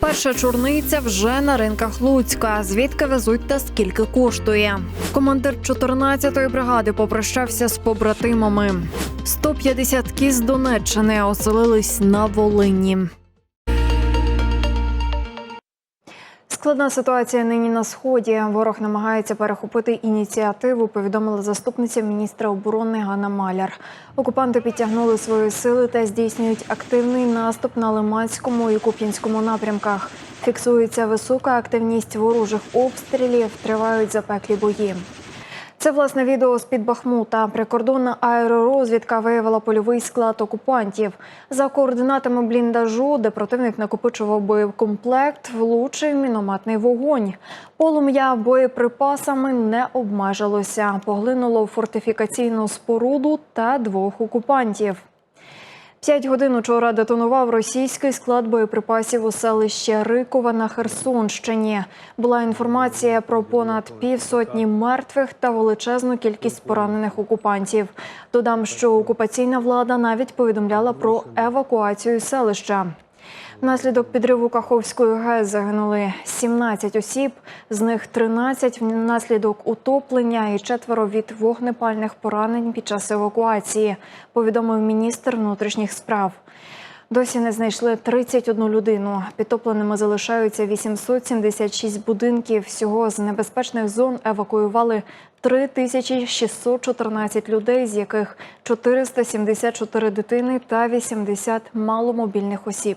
Перша чорниця вже на ринках Луцька. Звідки везуть та скільки коштує? Командир 14-ї бригади попрощався з побратимами. 150 кіз Донеччини оселились на Волині. Складна ситуація нині на сході. Ворог намагається перехопити ініціативу. Повідомила заступниця міністра оборони Ганна Маляр. Окупанти підтягнули свої сили та здійснюють активний наступ на Лиманському і Куп'янському напрямках. Фіксується висока активність ворожих обстрілів. Тривають запеклі бої. Це власне відео з під Бахмута. Прикордонна аеророзвідка виявила польовий склад окупантів. За координатами бліндажу, де противник накопичував боєкомплект, влучив мінометний вогонь. Полум'я боєприпасами не обмежилося. Поглинуло фортифікаційну споруду та двох окупантів. П'ять годин учора детонував російський склад боєприпасів у селищі Рикова на Херсонщині. Була інформація про понад півсотні мертвих та величезну кількість поранених окупантів. Додам, що окупаційна влада навіть повідомляла про евакуацію селища. Внаслідок підриву Каховської ГЕС загинули 17 осіб, з них 13 внаслідок утоплення і четверо від вогнепальних поранень під час евакуації, повідомив міністр внутрішніх справ. Досі не знайшли 31 людину. Підтопленими залишаються 876 будинків. Всього з небезпечних зон евакуювали 3614 людей, з яких 474 дитини та 80 маломобільних осіб.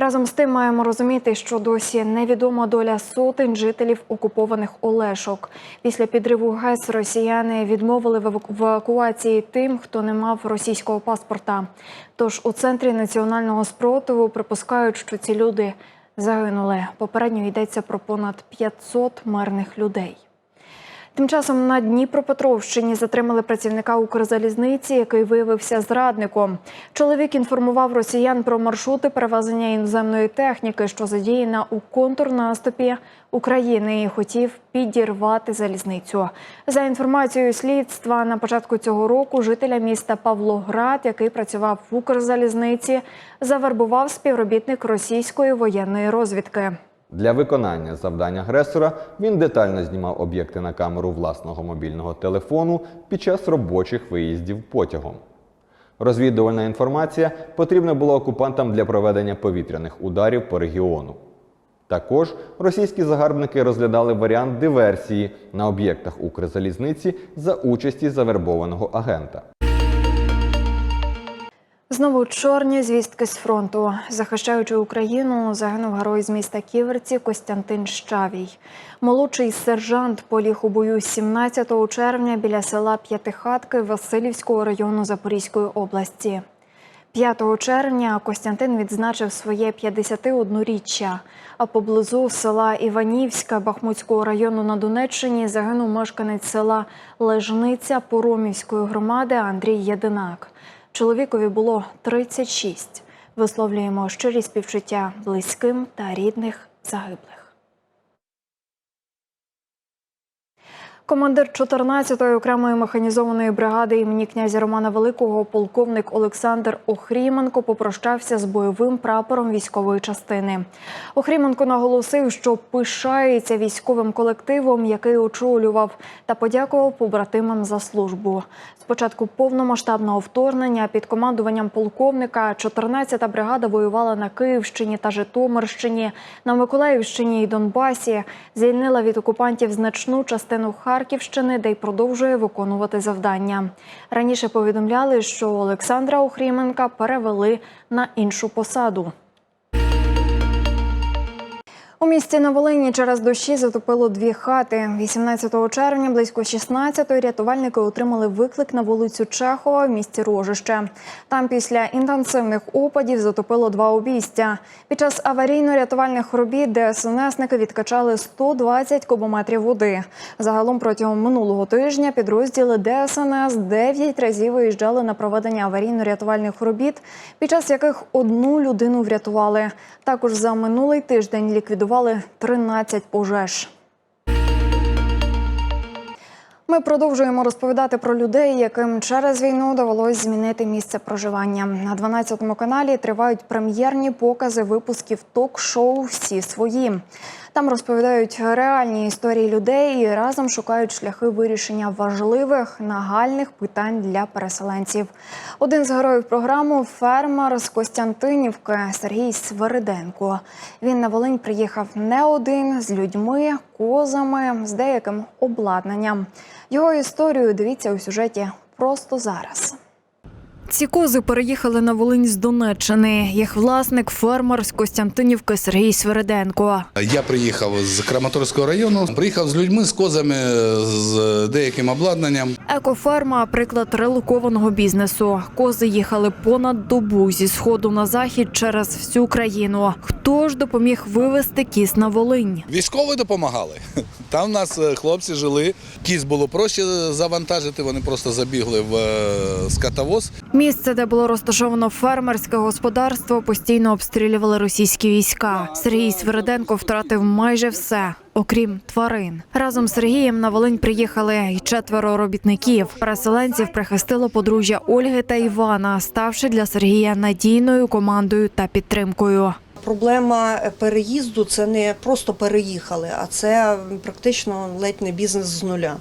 Разом з тим маємо розуміти, що досі невідома доля сотень жителів окупованих Олешок. Після підриву ГЕС росіяни відмовили в евакуації тим, хто не мав російського паспорта. Тож у центрі національного спротиву припускають, що ці люди загинули. Попередньо йдеться про понад 500 мирних людей. Тим часом на Дніпропетровщині затримали працівника Укрзалізниці, який виявився зрадником. Чоловік інформував росіян про маршрути перевезення іноземної техніки, що задіяна у контрнаступі України, і хотів підірвати залізницю. За інформацією слідства, на початку цього року жителя міста Павлоград, який працював в Укрзалізниці, завербував співробітник російської воєнної розвідки. Для виконання завдань агресора він детально знімав об'єкти на камеру власного мобільного телефону під час робочих виїздів потягом. Розвідувальна інформація потрібна була окупантам для проведення повітряних ударів по регіону. Також російські загарбники розглядали варіант диверсії на об'єктах Укрзалізниці за участі завербованого агента. Знову чорні звістки з фронту. Захищаючи Україну, загинув герой з міста Ківерці Костянтин Щавій. Молодший сержант поліг у бою 17 червня біля села П'ятихатки Васильівського району Запорізької області. 5 червня Костянтин відзначив своє 51-річчя. А поблизу села Іванівська Бахмутського району на Донеччині загинув мешканець села Лежниця Поромівської громади Андрій Єдинак. Чоловікові було 36. Висловлюємо щирі співчуття близьким та рідних загиблих. Командир 14-ї окремої механізованої бригади імені князя Романа Великого, полковник Олександр Охріменко, попрощався з бойовим прапором військової частини. Охріменко наголосив, що пишається військовим колективом, який очолював, та подякував побратимам за службу. Спочатку повномасштабного вторгнення під командуванням полковника 14-та бригада воювала на Київщині та Житомирщині, на Миколаївщині і Донбасі. Звільнила від окупантів значну частину Харківщини, де й продовжує виконувати завдання. Раніше повідомляли, що Олександра Охріменка перевели на іншу посаду. У місті на Волині через дощі затопило дві хати. 18 червня близько 16-ї рятувальники отримали виклик на вулицю Чехова в місті Рожище. Там після інтенсивних опадів затопило два обійстя. Під час аварійно-рятувальних робіт ДСНСники відкачали 120 кубометрів води. Загалом протягом минулого тижня підрозділи ДСНС 9 разів виїжджали на проведення аварійно-рятувальних робіт, під час яких одну людину врятували. Також за минулий тиждень ліквідували 13 пожеж. Ми продовжуємо розповідати про людей, яким через війну довелось змінити місце проживання. На 12 каналі тривають прем'єрні покази випусків ток-шоу Всі свої. Там розповідають реальні історії людей і разом шукають шляхи вирішення важливих нагальних питань для переселенців. Один з героїв програми фермер з Костянтинівки Сергій Свириденко. Він на Волинь приїхав не один з людьми, козами, з деяким обладнанням. Його історію дивіться у сюжеті просто зараз. Ці кози переїхали на Волинь з Донеччини. Їх власник фермер з Костянтинівки Сергій Свириденко. Я приїхав з Краматорського району, приїхав з людьми, з козами, з деяким обладнанням. Екоферма приклад релокованого бізнесу. Кози їхали понад добу зі сходу на захід через всю країну. Хто ж допоміг вивезти кіз на Волинь? Військові допомагали. Там в нас е, хлопці жили. Кіз було проще завантажити. Вони просто забігли в е, скотовоз. Місце, де було розташовано фермерське господарство, постійно обстрілювали російські війська. Сергій Свириденко втратив майже все. Окрім тварин, разом з Сергієм на Волинь приїхали й четверо робітників. Переселенців прихистило подружжя Ольги та Івана, ставши для Сергія надійною командою та підтримкою. Проблема переїзду це не просто переїхали, а це практично ледь не бізнес з нуля.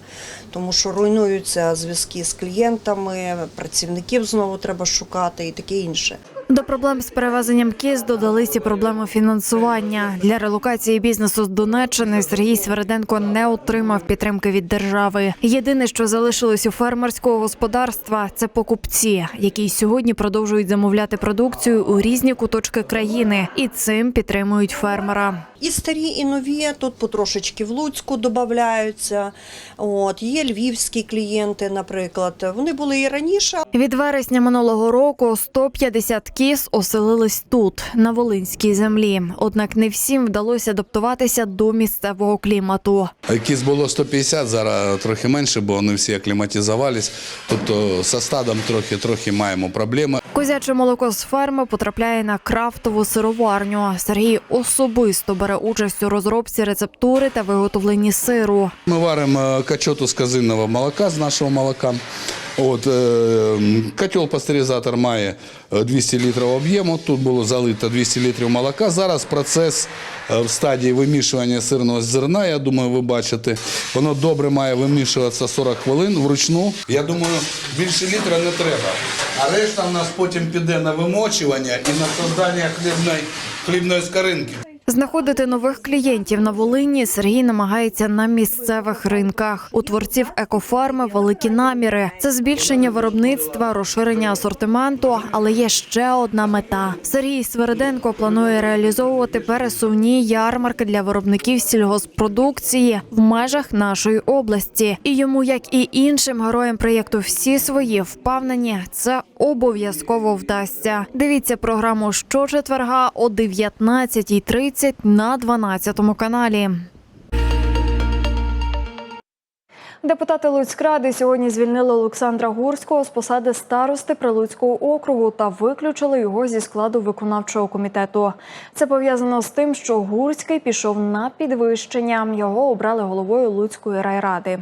Тому що руйнуються зв'язки з клієнтами, працівників знову треба шукати і таке інше. До проблем з перевезенням кіз додалися проблеми фінансування для релокації бізнесу з Донеччини. Сергій Свериденко не отримав підтримки від держави. Єдине, що залишилось у фермерського господарства, це покупці, які сьогодні продовжують замовляти продукцію у різні куточки країни, і цим підтримують фермера. І старі, і нові тут потрошечки в Луцьку додаються. От є львівські клієнти, наприклад. Вони були і раніше, Від вересня минулого року 150 кіз оселились тут, на Волинській землі. Однак не всім вдалося адаптуватися до місцевого клімату. Кіз було 150, зараз трохи менше, бо вони всі акліматизувались. Тобто з стадом трохи трохи маємо проблеми. Козяче молоко з ферми потрапляє на крафтову сироварню. Сергій особисто бере участь у розробці рецептури та виготовленні сиру. Ми варимо е, качоту з казинного молока, з нашого молока. От, е, котел пастеризатор має е, 200 літрів об'єму. Тут було залито 200 літрів молока. Зараз процес е, в стадії вимішування сирного зерна. Я думаю, ви бачите. Воно добре має вимішуватися 40 хвилин вручну. Я думаю, більше літра не треба. А решта в нас потім піде на вимочування і на создання хлібної, хлібної скаринки. Знаходити нових клієнтів на Волині Сергій намагається на місцевих ринках. У творців екофарми великі наміри. Це збільшення виробництва, розширення асортименту. Але є ще одна мета. Сергій Свериденко планує реалізовувати пересувні ярмарки для виробників сільгоспродукції в межах нашої області. І йому, як і іншим героям проєкту, всі свої впевнені, це обов'язково вдасться. Дивіться програму щочетверга о 19.30 на 12 каналі. Депутати Луцькради сьогодні звільнили Олександра Гурського з посади старости Прилуцького округу та виключили його зі складу виконавчого комітету. Це пов'язано з тим, що Гурський пішов на підвищення. Його обрали головою Луцької райради.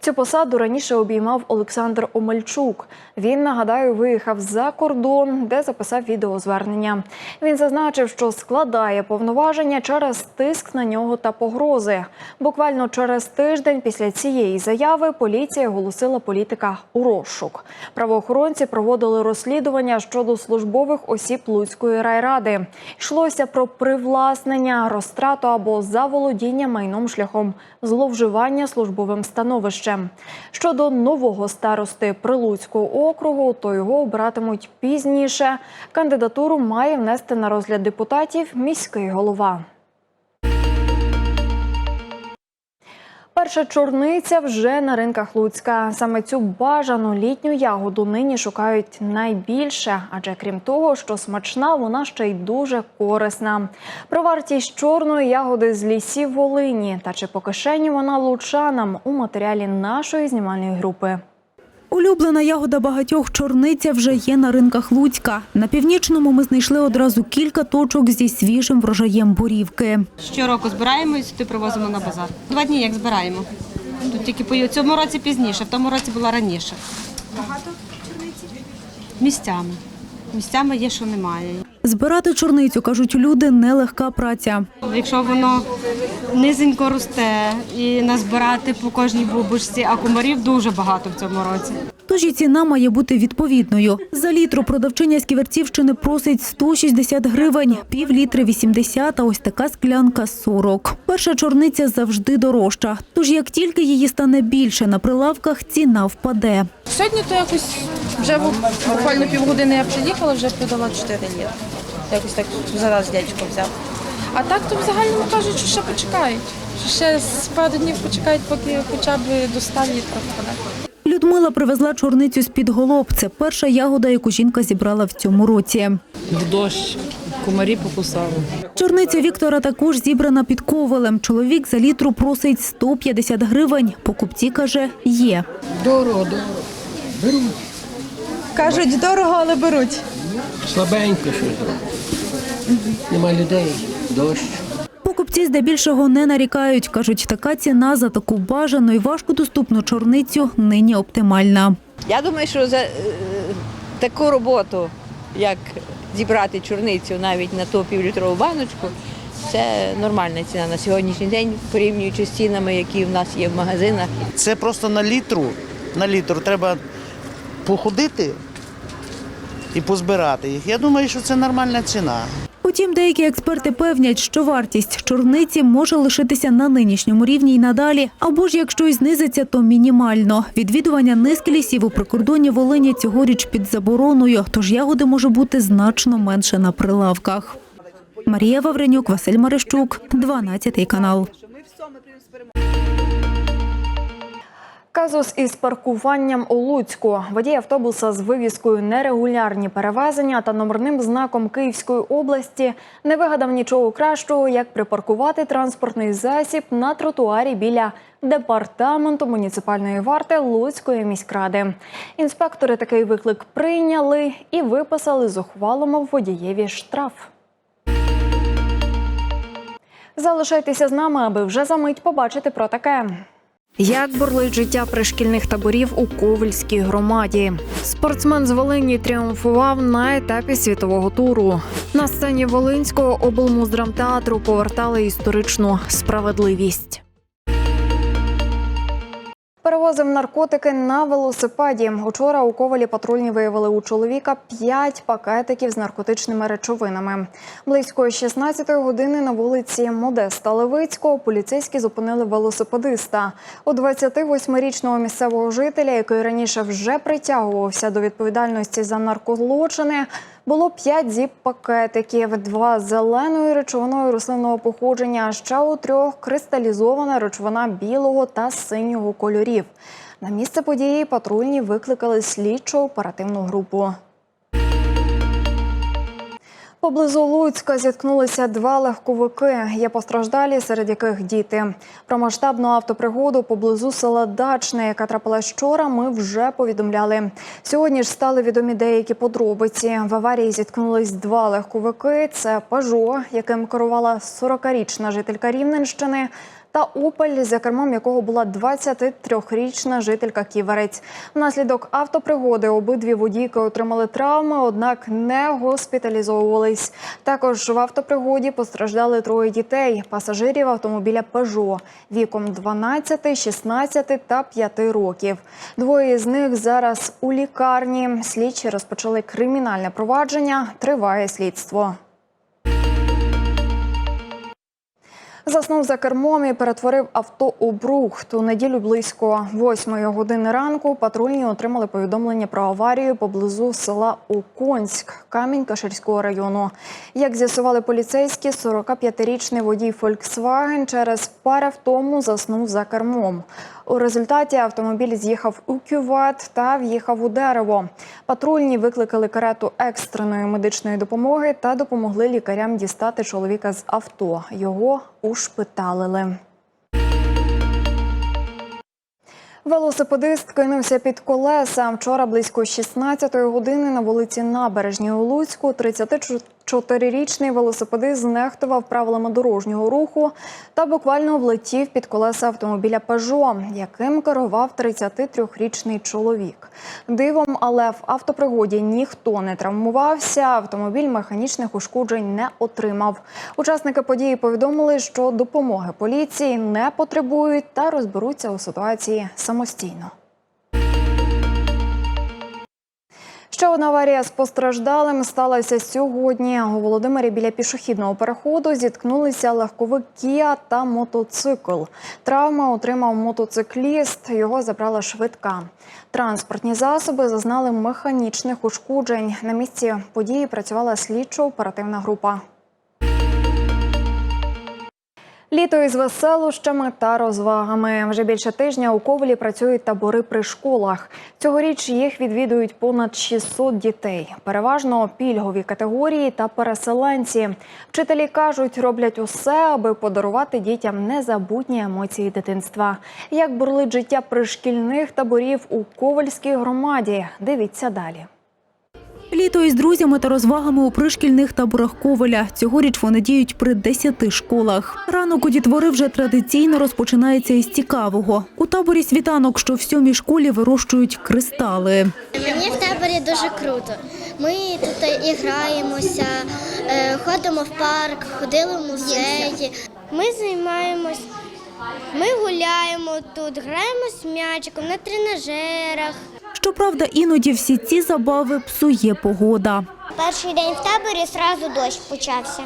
Цю посаду раніше обіймав Олександр Омельчук. Він нагадаю виїхав за кордон, де записав відеозвернення. Він зазначив, що складає повноваження через тиск на нього та погрози. Буквально через тиждень після цієї заяви поліція оголосила політика у розшук. Правоохоронці проводили розслідування щодо службових осіб Луцької райради. Йшлося про привласнення, розтрату або заволодіння майном шляхом зловживання службовим становищем. Щодо нового старости Прилуцького округу, то його обиратимуть пізніше. Кандидатуру має внести на розгляд депутатів міський голова. Перша чорниця вже на ринках Луцька. Саме цю бажану літню ягоду нині шукають найбільше, адже крім того, що смачна, вона ще й дуже корисна. Про вартість чорної ягоди з лісів Волині та чи по кишені вона лучанам у матеріалі нашої знімальної групи. Улюблена ягода багатьох чорниця вже є на ринках Луцька. На північному ми знайшли одразу кілька точок зі свіжим врожаєм бурівки. Щороку збираємо і сюди привозимо на базар. Два дні як збираємо. Тут тільки по цьому році пізніше, в тому році була раніше. Багато чорниці? Місцями. Місцями є, що немає. Збирати чорницю, кажуть люди, нелегка праця. Якщо воно низенько росте і назбирати по кожній бубочці, а комарів дуже багато в цьому році. Тож і ціна має бути відповідною. За літру продавчиня з Ківерцівщини просить 160 гривень, пів літри 80, а ось така склянка 40. Перша чорниця завжди дорожча. Тож як тільки її стане більше на прилавках, ціна впаде. Сьогодні то якось вже буквально півгодини я приїхала, вже продала 4 літри. Якось так зараз дядько взяв. А так то в загальному кажуть, що ще почекають. Що ще з пару днів почекають, поки хоча б до 100 літрів. Людмила привезла чорницю з-під голоб. Це перша ягода, яку жінка зібрала в цьому році. в дощ, комарі покусали. Чорниця Віктора також зібрана під ковелем. Чоловік за літру просить 150 гривень. Покупці, каже, є. Дорого, дорого. Беруть. Кажуть, дорого, але беруть. Слабенько щось. Нема людей, дощ. Покупці здебільшого не нарікають. Кажуть, така ціна за таку бажану і важкодоступну чорницю нині оптимальна. Я думаю, що за е, таку роботу, як зібрати чорницю навіть на ту півлітрову баночку, це нормальна ціна на сьогоднішній день, порівнюючи з цінами, які в нас є в магазинах. Це просто на літру. На літру треба походити і позбирати їх. Я думаю, що це нормальна ціна. Утім, деякі експерти певнять, що вартість чорниці може лишитися на нинішньому рівні й надалі, або ж якщо й знизиться, то мінімально. Відвідування низки лісів у прикордонні Волині цьогоріч під забороною, тож ягоди може бути значно менше на прилавках. Марія Вавренюк, Василь Марищук, 12 канал. Казус із паркуванням у Луцьку. Водій автобуса з вивіскою нерегулярні перевезення та номерним знаком Київської області не вигадав нічого кращого, як припаркувати транспортний засіб на тротуарі біля департаменту муніципальної варти Луцької міськради. Інспектори такий виклик прийняли і виписали зухвалому водієві штраф. Залишайтеся з нами, аби вже за мить побачити про таке. Як бурлить життя пришкільних таборів у Ковельській громаді? Спортсмен з Волині тріумфував на етапі світового туру. На сцені Волинського облмуздрамтеатру повертали історичну справедливість. Перевозив наркотики на велосипеді. Учора у Ковалі патрульні виявили у чоловіка 5 пакетиків з наркотичними речовинами. Близько 16-ї години на вулиці Модеста Левицького поліцейські зупинили велосипедиста. У 28-річного місцевого жителя, який раніше вже притягувався до відповідальності за наркозлочини, було 5 зіп-пакетиків, два зеленою речовиною рослинного походження, ще у трьох кристалізована речовина білого та синього кольорів. На місце події патрульні викликали слідчо оперативну групу. Поблизу Луцька зіткнулися два легковики. Є постраждалі, серед яких діти. Про масштабну автопригоду поблизу села Дачне, яка трапилась вчора, ми вже повідомляли. Сьогодні ж стали відомі деякі подробиці. В аварії зіткнулись два легковики. Це Пажо, яким керувала 40-річна жителька Рівненщини, та Опель, за кермом якого була 23-річна жителька Ківерець. Внаслідок автопригоди обидві водійки отримали травми, однак не госпіталізовувались. Також в автопригоді постраждали троє дітей, пасажирів автомобіля Пежо віком 12, 16 та 5 років. Двоє з них зараз у лікарні. Слідчі розпочали кримінальне провадження. Триває слідство. Заснув за кермом і перетворив авто у брухт. У неділю близько 8 години ранку патрульні отримали повідомлення про аварію поблизу села Оконськ Камінь-Каширського району. Як з'ясували поліцейські, 45-річний водій Volkswagen через пару тому заснув за кермом. У результаті автомобіль з'їхав у кювет та в'їхав у дерево. Патрульні викликали карету екстреної медичної допомоги та допомогли лікарям дістати чоловіка з авто. Його ушпиталили. Велосипедист кинувся під колеса. Вчора близько 16-ї години на вулиці Набережній у Луцьку 34-річний велосипедист знехтував правилами дорожнього руху та буквально влетів під колеса автомобіля Пежо, яким керував 33-річний чоловік. Дивом, але в автопригоді ніхто не травмувався. Автомобіль механічних ушкоджень не отримав. Учасники події повідомили, що допомоги поліції не потребують та розберуться у ситуації самостійно. Ще одна аварія з постраждалим сталася сьогодні. У Володимирі біля пішохідного переходу зіткнулися легковик Кія та мотоцикл. Травми отримав мотоцикліст. Його забрала швидка. Транспортні засоби зазнали механічних ушкоджень. На місці події працювала слідчо-оперативна група. Літо із веселощами та розвагами. Вже більше тижня у Ковелі працюють табори при школах. Цьогоріч їх відвідують понад 600 дітей. Переважно пільгові категорії та переселенці. Вчителі кажуть, роблять усе, аби подарувати дітям незабутні емоції дитинства. Як бурлить життя пришкільних таборів у Ковальській громаді? Дивіться далі. Літо із друзями та розвагами у пришкільних таборах Ковеля. Цьогоріч вони діють при 10 школах. Ранок у дітвори вже традиційно розпочинається із цікавого. У таборі світанок, що в сьомій школі вирощують кристали. Мені в таборі дуже круто. Ми тут і граємося, е, ходимо в парк, ходили в музеї. Ми займаємось, ми гуляємо тут, граємо з м'ячиком на тренажерах. Щоправда, іноді всі ці забави псує погода. Перший день в таборі одразу дощ почався.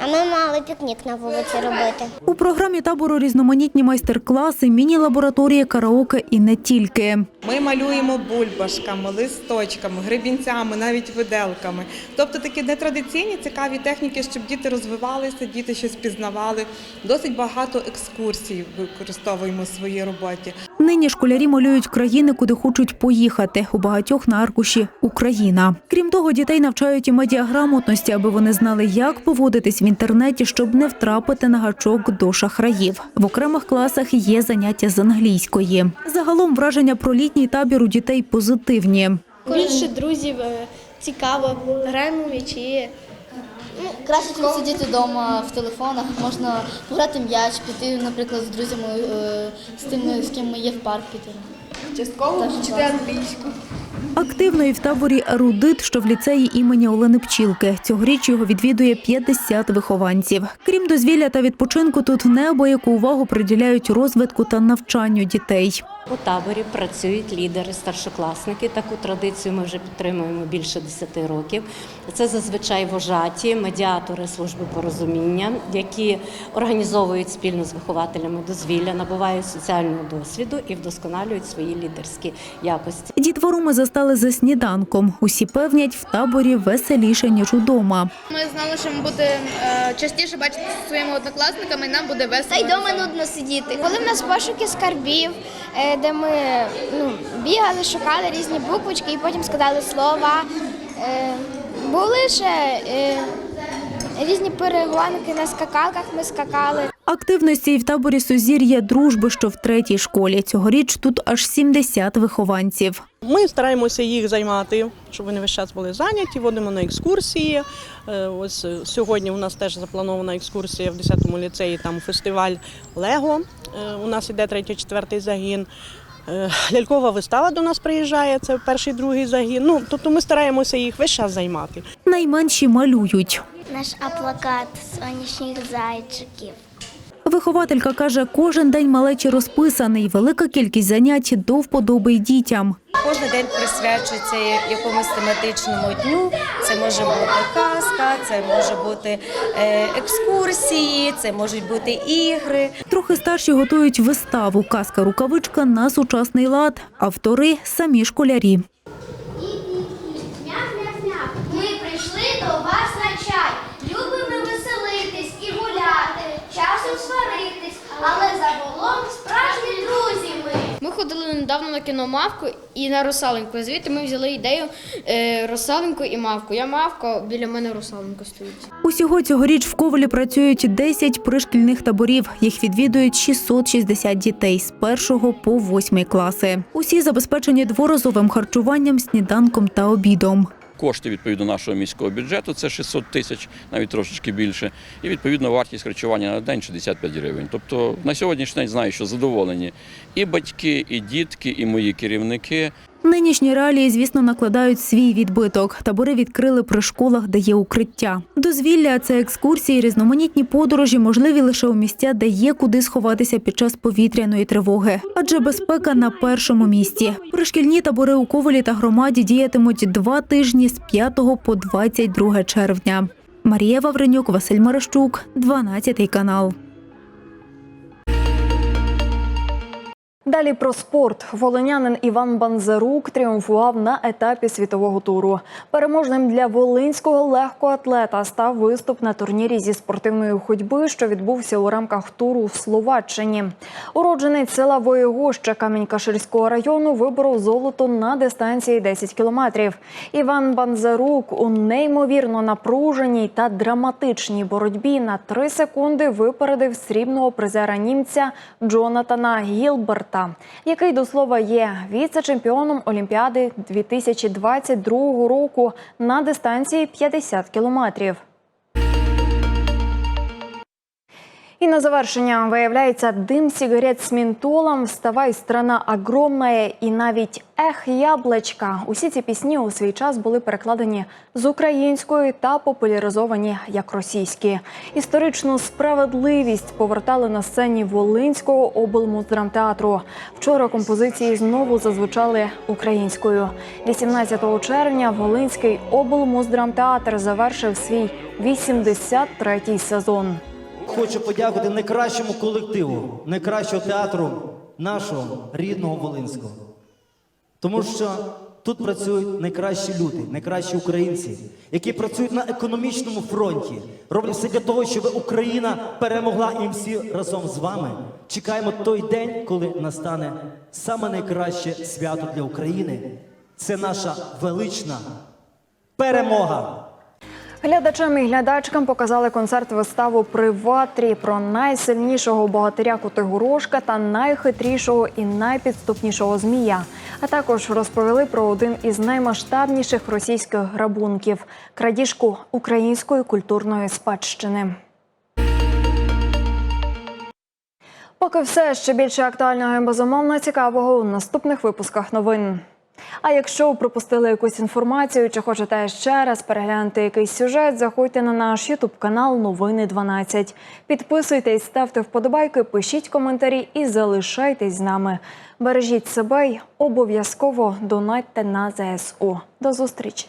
А ми мали пікнік на вулиці робити. У програмі табору різноманітні майстер-класи, міні-лабораторії, караоке і не тільки. Ми малюємо бульбашками, листочками, гребінцями, навіть виделками. Тобто такі нетрадиційні цікаві техніки, щоб діти розвивалися, діти щось пізнавали. Досить багато екскурсій використовуємо в своїй роботі. Нині школярі малюють країни, куди хочуть поїхати. У багатьох на аркуші Україна. Крім того, дітей навчають і медіаграмотності, аби вони знали, як поводитись в інтернеті, щоб не втрапити на гачок до шахраїв. В окремих класах є заняття з англійської. Загалом враження про літній табір у дітей позитивні. Більше друзів цікаво, граємо в м'ячі. Ну, краще ніж сидіти вдома в телефонах, можна пограти м'яч, піти, наприклад, з друзями, е, з тими, з ким ми є в парк піти. Частково вчити англійську. Активно і в таборі Рудит, що в ліцеї імені Олени Пчілки. Цьогоріч його відвідує 50 вихованців. Крім дозвілля та відпочинку, тут неабияку увагу приділяють розвитку та навчанню дітей. У таборі працюють лідери, старшокласники. Таку традицію ми вже підтримуємо більше 10 років. Це зазвичай вожаті, медіатори служби порозуміння, які організовують спільно з вихователями дозвілля, набувають соціального досвіду і вдосконалюють свої лідерські якості. Дітвору ми застали за сніданком. Усі певнять, в таборі веселіше ніж удома. Ми знали, що ми будемо е, частіше бачити своїми однокласниками, і нам буде весело. Та й вдома нудно сидіти. Коли в нас пошуки скарбів, е, де ми ну, бігали, шукали різні буквочки і потім складали слова. Е, Були ще е, різні перегонки на скакалках, ми скакали. Активності і в таборі Сузір'я дружби, що в третій школі. Цьогоріч тут аж 70 вихованців. Ми стараємося їх займати, щоб вони весь час були зайняті, водимо на екскурсії. Е, Ось е, сьогодні у нас теж запланована екскурсія в 10-му ліцеї, там фестиваль Лего. Е, У нас іде третій-четвертий загін. Е, Лялькова вистава до нас приїжджає, це перший, другий загін. Ну, тобто ми стараємося їх весь час займати. Найменші малюють. Наш аплакат сонячних зайчиків. Вихователька каже, кожен день малечі розписаний, велика кількість занять до вподоби й дітям. Кожен день присвячується якомусь тематичному дню. Це може бути казка, це може бути е, екскурсії, це можуть бути ігри. Трохи старші готують виставу «Казка рукавичка на сучасний лад. Автори – самі школярі. Мяв-мяв-мяв. Ми прийшли до вас на чай. Любимо веселитись і гуляти, часом сваритись, але загалом справжні друзі ми. Ми ходили недавно на кіно Мавку і на русалоньку. Звідти ми взяли ідею е, русалоньку і мавку. Я мавка, біля мене русалонька стоїть. Усього цьогоріч в Ковалі працюють 10 пришкільних таборів. Їх відвідують 660 дітей з першого по восьмий класи. Усі забезпечені дворазовим харчуванням, сніданком та обідом. Кошти відповідно нашого міського бюджету це 600 тисяч, навіть трошечки більше. І відповідно вартість харчування на день 65 гривень. Тобто на сьогоднішній день знаю, що задоволені і батьки, і дітки, і мої керівники. Нинішні реалії, звісно, накладають свій відбиток. Табори відкрили при школах, де є укриття. Дозвілля це екскурсії, різноманітні подорожі, можливі лише у місця, де є куди сховатися під час повітряної тривоги. Адже безпека на першому місці. Пришкільні табори у Ковалі та громаді діятимуть два тижні з 5 по 22 червня. Марія Вавренюк, Василь Марищук, 12 канал. Далі про спорт. Волинянин Іван Банзарук тріумфував на етапі світового туру. Переможним для волинського легкоатлета став виступ на турнірі зі спортивної ходьби, що відбувся у рамках туру в Словаччині. Уродженець села Воєгоща Камінь-Каширського району виборов золото на дистанції 10 кілометрів. Іван Банзарук у неймовірно напруженій та драматичній боротьбі на 3 секунди випередив срібного призера німця Джонатана Гілберта, який до слова є віце-чемпіоном Олімпіади 2022 року на дистанції 50 кілометрів. І на завершення виявляється дим сигарет з ментолом, «Вставай, страна огромная» і навіть «Ех, яблочка». Усі ці пісні у свій час були перекладені з української та популяризовані як російські. Історичну справедливість повертали на сцені Волинського облмуздрамтеатру. Вчора композиції знову зазвучали українською. 18 червня Волинський облмуздрамтеатр завершив свій 83-й сезон. Хочу подякувати найкращому колективу, найкращого театру нашого рідного Волинського. Тому що тут працюють найкращі люди, найкращі українці, які працюють на економічному фронті, роблять все для того, щоб Україна перемогла і всі разом з вами. Чекаємо той день, коли настане саме найкраще свято для України. Це наша велична перемога. Глядачам і глядачкам показали концерт-виставу «Приватрі» про найсильнішого богатиря Котигорошка та найхитрішого і найпідступнішого змія. А також розповіли про один із наймасштабніших російських грабунків крадіжку української культурної спадщини. Поки все ще більше актуального і безумовно цікавого у наступних випусках новин. А якщо пропустили якусь інформацію чи хочете ще раз переглянути якийсь сюжет, заходьте на наш ютуб канал Новини 12. Підписуйтесь, ставте вподобайки, пишіть коментарі і залишайтесь з нами. Бережіть себе й обов'язково донатьте на ЗСУ. До зустрічі!